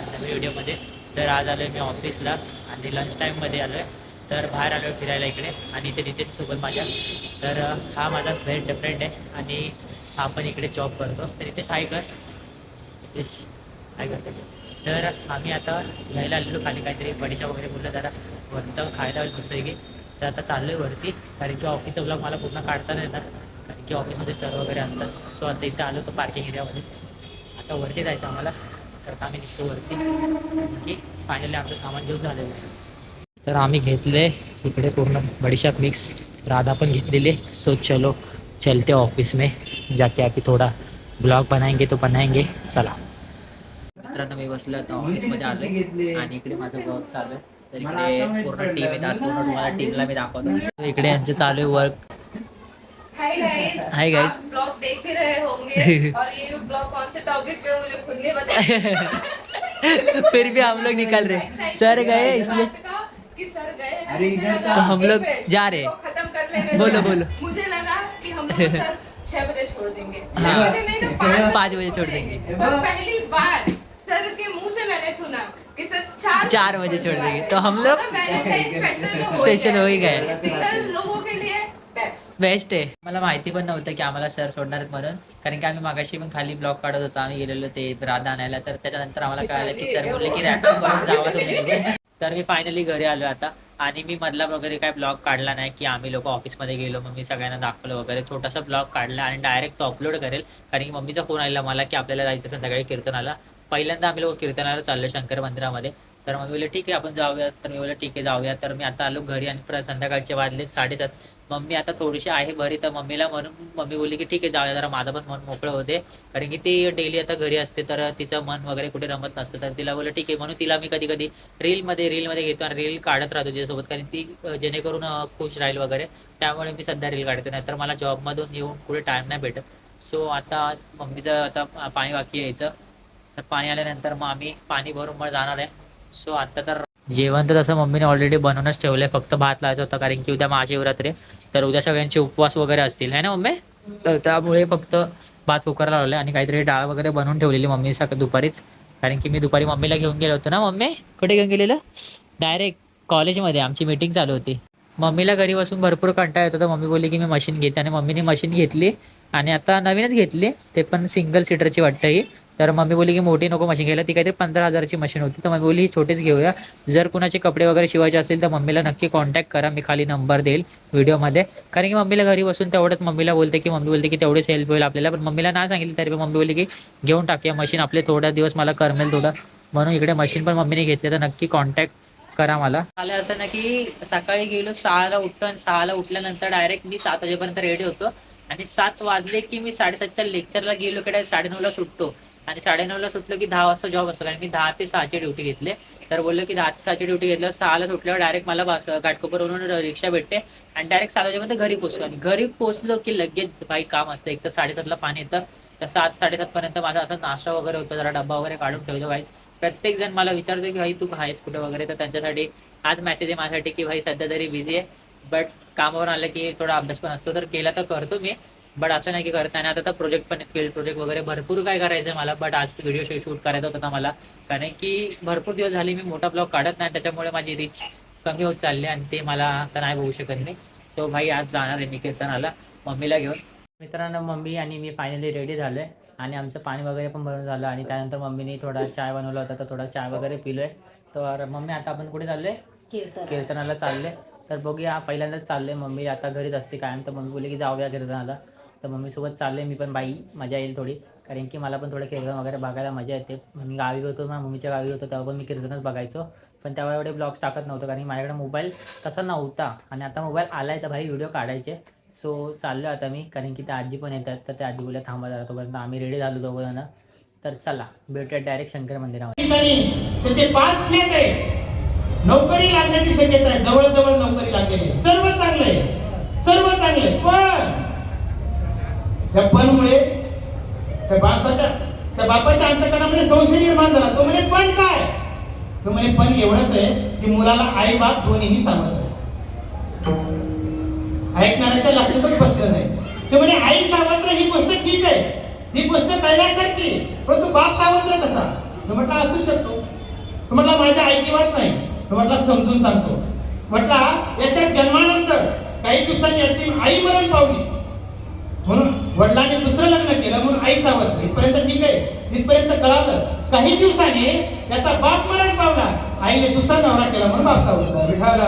नवीन व्हिडिओमध्ये. तर आज आलो आहे मी ऑफिसला आणि लंच टाईममध्ये आलो आहे तर बाहेर आलो आहे फिरायला इकडे आणि इथे नितेशसोबत माझ्या. तर हा माझा फ्रेंड फ्रेंड आहे आणि हा पण इकडे जॉब करतो. तर नितेश हाय कर. नितेश हाय तर आम्ही आता घ्यायला आलेलो खाली काहीतरी बडीशा वगैरे बोललं जरा. वरती खायला मस्त की तर आता चाललो आहे वरती कारण की ऑफिसचा ब्लॉग मला पूर्ण काढता नाही येणार. कारण की ऑफिसमध्ये सर वगैरे असतात. सो आता इथं आलो तर पार्किंग एरियामध्ये आता वरती जायचं आम्हाला. तर आता आम्ही निघतो वरती. की फायनली आमचं सामान घेऊन झालेलं. आहे. तर आम्ही घेतले इकडे पूर्ण बडीशाप मिक्स राधा पण घेतलेली. सो चलो चलते ऑफिस में. जाके अभी थोड़ा ब्लॉग बनाएंगे तो बनाएंगे. चला. मित्रांनो मी बसलो आता ऑफिसमध्ये आलो आणि इकडे माझं ब्लॉग चालू आहे. तर इकडे पूर्ण टीम आहे. आज पूर्ण तुम्हाला टीमला मी दाखवतो. इकडे यांचं चालू आहे वर्क हाय गाइस guys. आप ब्लॉग देख ही रहे होंगे और ये ब्लॉग कौन से टॉपिक पे मुझे खुद नहीं पता फिर भी हम लोग निकल रहे सर गए इसलिए कि सर गए अरे इधर तो हम लोग जा रहे हैं। खत्म कर लेने बोलो, बोलो। मुझे लगा कि हम लोग सर छह बजे छोड़ देंगे हाँ। बजे नहीं तो पाँच बजे छोड़ देंगे। तो पहली बार सर के मुँह से मैंने सुना कि सर चार चार बजे छोड़ देंगे। तो हम लोग स्पेशल हो ही गए। लोगों बेस्ट आहे. मला माहिती पण नव्हतं की आम्हाला सर सोडणार आहेत म्हणून. कारण की आम्ही मागाशी पण खाली ब्लॉग काढत होतो. आम्ही गेलेलो ते राधा आणायला. तर त्याच्यानंतर आम्हाला कळालं की सर बोलले की रॅपिंग करून जावा तुम्ही. तर मी फायनली घरी आलो आता. आणि मी मधला वगैरे काय ब्लॉग काढला नाही की आम्ही लोक ऑफिसमध्ये गेलो. मग मी सगळ्यांना दाखवलं वगैरे. छोटासा ब्लॉग काढला आणि डायरेक्ट तो अपलोड करेल. कारण की मम्मीचा फोन आलेला मला की आपल्याला जायचं संध्याकाळी कीर्तनाला. पहिल्यांदा आम्ही लोक कीर्तनाला चाललो शंकर मंदिरामध्ये. तर मग बोलले ठीक आहे आपण जाऊया. तर मी बोलले ठीक आहे जाऊया. तर मी आता आलो घरी आणि संध्याकाळचे वाजले साडेसात. मम्मी आता थोडीशी आहे बरी तर मम्मीला म्हणून मम्मी बोलली की ठीक आहे जाऊया जरा माझं पण मन मोकळं होते कारण की ती डेली आता घरी असते तर तिचं मन वगैरे कुठे रमत नसतं. तर तिला बोललं ठीक आहे म्हणून तिला मी कधी कधी रीलमध्ये रीलमध्ये घेतो आणि रील काढत राहतो तिच्यासोबत. कारण ती जेणेकरून खुश राहील वगैरे. त्यामुळे मी सध्या रील काढते. नाही तर मला जॉबमधून येऊन कुठे टाईम नाही भेटत. सो आता मम्मीचं आता पाणी बाकी यायचं. तर पाणी आल्यानंतर मग आम्ही पाणी भरून मग जाणार आहे. सो आता तर जेवण तर तसं मम्मीने ऑलरेडी बनवूनच ठेवलंय फक्त भात लावायचा होता कारण की उद्या महाशिवरात्री आहे. तर उद्या सगळ्यांचे उपवास वगैरे असतील है ना मम्मी? तर त्यामुळे फक्त भात कुकर लावले आणि काहीतरी डाळ वगैरे बनवून ठेवलेली मम्मी सकाळ दुपारीच. कारण की मी दुपारी मम्मीला घेऊन गेलो होतो ना मम्मी? कुठे घेऊन गेलेलं? डायरेक्ट कॉलेजमध्ये आमची मीटिंग चालू होती. मम्मीला घरी बसून भरपूर कंटाळा येतो तर मम्मी बोलली की मी मशीन घेते आणि मम्मीने मशीन घेतली आणि आता नवीनच घेतली. ते पण सिंगल सीटरची वाटतं ही तर मम्मी बोलली की मोठी नको मशीन घ्यायला. ती काहीतरी पंधरा हजाराची मशीन होती. तर मम्मी बोलली ही छोटीच घेऊया. जर कुणाचे कपडे वगैरे शिवायचे असेल तर मम्मीला नक्की कॉन्टॅक्ट करा. मी खाली नंबर देईल व्हिडिओमध्ये. कारण की मम्मीला घरी बसून तेवढंच मम्मीला बोलते की मम्मी बोलते की तेवढेच हेल्प होईल आपल्याला. पण मम्मीला नाही सांगितलं तरी मम्मी बोलली की घेऊन टाकूया मशीन आपले थोडा दिवस मला करमेल थोडं. म्हणून इकडे मशीन पण मम्मीने घेतली. तर नक्की कॉन्टॅक्ट करा मला. आलं असं ना की सकाळी गेलो सहाला उठतो आणि सहाला उठल्यानंतर डायरेक्ट मी सात वाजेपर्यंत रेडी होतो. आणि सात वाजले की मी साडेसातच्या लेक्चरला गेलो की डायरेक्ट साडेनऊला सुटतो. आणि साडेनऊला सुटलं की दहा वाजता जॉब असतो. कारण मी दहा ते सहाची ड्युटी घेतले. तर बोललो की दहा ते सहाची ड्युटी घेतल्यावर सहाला सुटल्यावर डायरेक्ट मला घाटकोपरवरून रिक्षा भेटते. आणि डायरेक्ट सात वाजेपर्यंत घरी पोहोचलो आणि घरी पोहोचलो की लगेच काही काम असतं. एक तर साडेसातला पाणी येतं. तर सात साडेसात पर्यंत माझा आता नाश्ता वगैरे होतो. जरा डब्बा वगैरे काढून ठेवतो भाई प्रत्येक जण मला विचारतो की भाई तू आहेस कुठे वगैरे? तर त्यांच्यासाठी आज मेसेज आहे माझ्यासाठी की भाई सध्या तरी बिझी आहे. बट कामावर आलं की थोडा अभ्यास पण असतो. तर केला तर करतो मी. बट असं नाही की करता आणि आता तर प्रोजेक्ट पण फील्ड प्रोजेक्ट वगैरे भरपूर काय करायचं मला बट आज व्हिडिओ शूट करायचा होता मला. कारण की भरपूर दिवस झाले मी मोठा ब्लॉग काढत नाही त्याच्यामुळे माझी रीच कमी होत चालली आणि ते मला आता नाही बघू शकत मी. सो भाई आज जाणार आहे मी कीर्तनाला. मम्मीला घेऊन. मित्रांनो मम्मी आणि मी फायनली रेडी झालो आहे आणि आमचं पाणी वगैरे पण भरून झालं आणि त्यानंतर मम्मीने थोडा चाय बनवला होता तर थोडा चाय वगैरे पिलोय. तर मम्मी आता आपण कुठे चाललोय? कीर्तन कीर्तनाला चालले तर बघूया पहिल्यांदाच चालले मम्मी. आता घरीच असते कायम तर मम्मी बोलली की जाऊया कीर्तनाला. तर मम्मीसोबत चालले मी पण बाई मजा येईल थोडी. कारण की मला पण थोडं कीर्तन वगैरे बघायला मजा येते. मी गावी होतो ना मम्मीच्या गावी होतो तेव्हा पण मी कीर्तनच बघायचो. पण तेव्हा एवढे ब्लॉग्स टाकत नव्हतं कारण माझ्याकडे मोबाईल तसा नव्हता. आणि आता मोबाईल आलाय तर भाई व्हिडिओ काढायचे. सो चाललो आता मी कारण की त्या आजी पण येतात तर त्या आजी बोलल्या थांबा जरा तोपर्यंत आम्ही रेडी झालो दोघं जण तर चला भेटूया डायरेक्ट शंकर मंदिरामध्ये त्याचे पाच प्लेट आहे. नोकरी लागण्याची शक्यता आहे. जवळजवळ नोकरी लागलेली सर्व चांगलं आहे. सर्व चांगलं आहे. पण त्या पण मुळे त्या बापाच्या त्या बापाच्या अंतकरणामध्ये संशय निर्माण झाला. तो म्हणे पण काय? तो म्हणे पण एवढंच आहे की मुलाला आई बाप दोन्हीही सांगत आहे ऐकणाऱ्याच्या लक्षातच स्पष्ट नाही. ते म्हणे आई सावत्र ही गोष्ट ठीक आहे. ही गोष्ट कळण्यासारखी परंतु बाप सावत्र कसा? मी म्हटला असू शकतो. तो म्हटला माझ्या ऐकिवात नाही. तो म्हटला समजून सांगतो. म्हटला याच्या जन्मानंतर काही दिवसांनी याची आई मरण पावली. म्हणून वडिलांनी दुसरं लग्न केलं म्हणून आई सावध इथपर्यंत ठीक आहे. तिथपर्यंत कळालं. काही दिवसांनी त्याचा बाप मरण पावला. आईने दुसरा नवरा केला म्हणून बाप सावध विठाला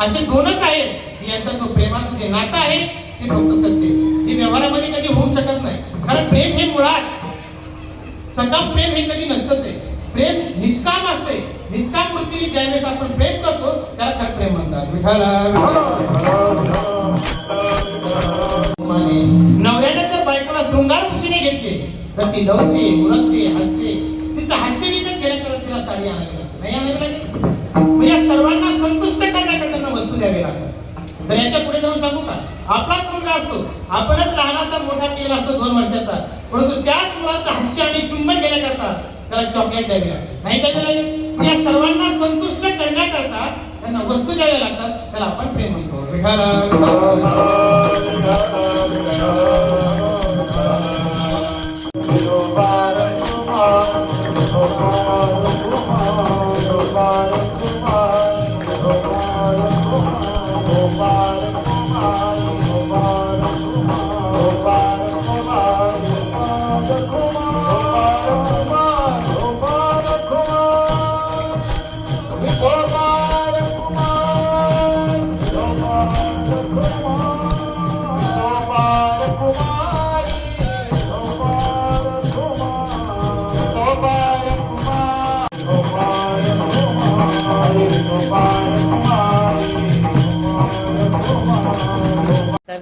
असे दोनच आहेत यांचा जो प्रेमाचं जे नातं आहे ते फक्त सत्य जे व्यवहारामध्ये कधी होऊ शकत नाही. कारण प्रेम हे मुळात सकाम प्रेम हे कधी नसतच आहे. प्रेम निष्काम असते निष्काम वृत्तीने ज्यावेळेस आपण प्रेम करतो त्याला खरं प्रेम म्हणतात. विठाला नव्याने जर बायकोला शृंगार खुशीने घेतली तर ती नवते उरकते हसते. तिचं हास्य विकत घेण्याकरता तिला साडी आणावी लागते. नाही आणावी लागेल म्हणजे या सर्वांना संतुष्ट करण्याकरता त्यांना वस्तू द्यावी लागतात तर याच्यापुढे जाऊन सांगू का? आपलाच मुलगा असतो. आपणच लहानाचा मोठा केला असतो दोन वर्षाचा. परंतु त्याच मुलाचं हास्य आणि चुंबन केल्याकरता त्याला चॉकलेट द्यावी लागते. नाही द्यावी लागेल या सर्वांना संतुष्ट करण्याकरता त्यांना वस्तू द्याव्या लागतात. त्याला आपण प्रेम म्हणतो.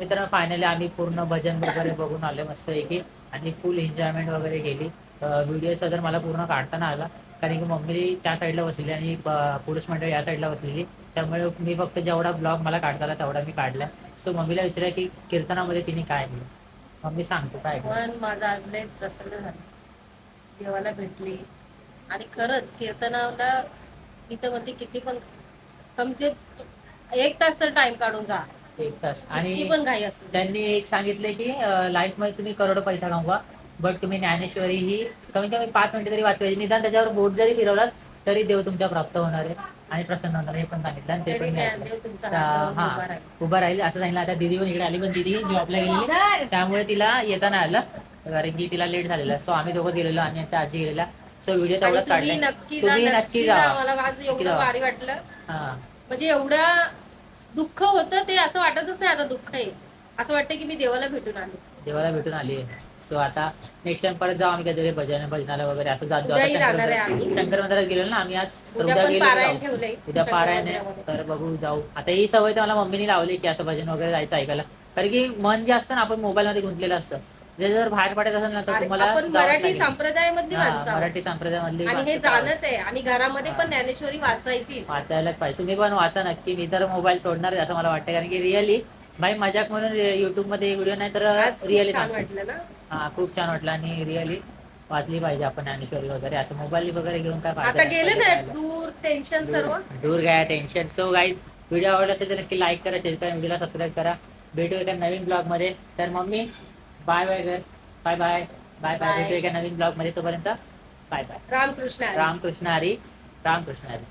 मित्रांनो फायनली आम्ही पूर्ण भजन वगैरे बघून आलो मस्तपैकी आणि फुल एन्जॉयमेंट वगैरे केली. व्हिडिओ सदर मला पूर्ण काढताना आला. कारण की मम्मी त्या साईडला बसलेली आणि पुरुष मंडळ या साईडला बसलेली. त्यामुळे मी फक्त जेवढा ब्लॉग मला काढता आला तेवढा मी काढला. सो मम्मीला विचारलं की कीर्तनामध्ये तिने काय केलं? मम्मी सांगतो काय पण माझा माझं आज लय प्रसन्न झालं. देवाला भेटली. आणि खरंच कीर्तनाला इथं म्हणते किती पण कमते एक तास तर टाइम काढून जा. एक तास. आणि पण. त्यांनी एक सांगितले की लाईफमध्ये तुम्ही करोड पैसा कमवा बट तुम्ही ज्ञानेश्वरी ही कमीत कमी पाच मिनिटं तरी वाचवायची. निदान त्याच्यावर बोट जरी फिरवलात तरी देव तुमच्या प्राप्त होणार आहे आणि प्रसन्न होणार आहे हे पण सांगितलं आणि ते पण मी ऐकलं. तर, हा उभा राहील. असं सांगितलं. आता दिदी पण इकडे आली पण दिदी जॉबला गेलेली. त्यामुळे तिला येता नाही आलं कारण की तिला लेट झालेला. सो आम्ही दोघंच गेलेलो आणि आता आजी गेलेला. सो व्हिडिओ आणि तेवढाच तुम्ही काढला नक्की जा तुम्ही नक्की नक्की जा. जा. मला आज नक्की एवढं जा. भारी वाटलं. हा. म्हणजे एवढं दुःख होतं ते असं वाटतच नाही आता दुःख आहे. असं वाटतं की मी देवाला भेटून आले. देवाला भेटून आली सो आता नेक्स्ट टाइम परत जाऊ आम्ही कधीतरी भजन भजनाला वगैरे असं जात जाऊ. आता उद्याही जाणार आहे शंकर मंदिरात गेलो ना आम्ही आज तर उद्या उद्या पण गेलो पारायण जाऊ. ठेवलंय. उद्या शंकर पारायण आहे मंदिरामध्ये. तर बघू जाऊ. आता ही सवय तर मला मम्मीने लावली की असं भजन वगैरे जायचं ऐकायला. कारण की मन जे असतं ना आपण मोबाईल मध्ये गुंतलेलं असतं. जे जर बाहेर पडायचं असेल ना तर आणि तुम्हाला आपण जावंच मराठी लागेल. संप्रदायामधली हा, आहोत. मराठी संप्रदायामधली आणि हे. जाणच आहे. आणि घरामध्ये पण ज्ञानेश्वरी वाचायची वाचायलाच पाहिजे. तुम्ही पण वाचा नक्की. मी तर मोबाईल सोडणार आहे असं मला वाटतं कारण की रिअली भाई मजाक म्हणून युट्यूबमध्ये व्हिडिओ नाही तर आज खूप रिअली छान वाटलं ना? हा खूप छान वाटलं. आणि रिअली वाचली पाहिजे आपण ज्ञानेश्वरी वगैरे. असं मोबाईल वगैरे घेऊन काय फायदा आता नाही. गेले ना पाहिजे टूर टेन्शन सर्व? दूर- दूर घ्या टेन्शन सो गाईज व्हिडिओ आवडला असेल तर नक्की लाईक करा शेअर करा व्हिडिओला सबस्क्राईब करा. भेटू एका नवीन ब्लॉगमध्ये. तर मम्मी बाय बाय कर bye bye bye bye Bye. भेटू एका नवीन ब्लॉगमध्ये तोपर्यंत बाय बाय रामकृष्ण हरी. रामकृष्ण हरी रामकृष्ण हरी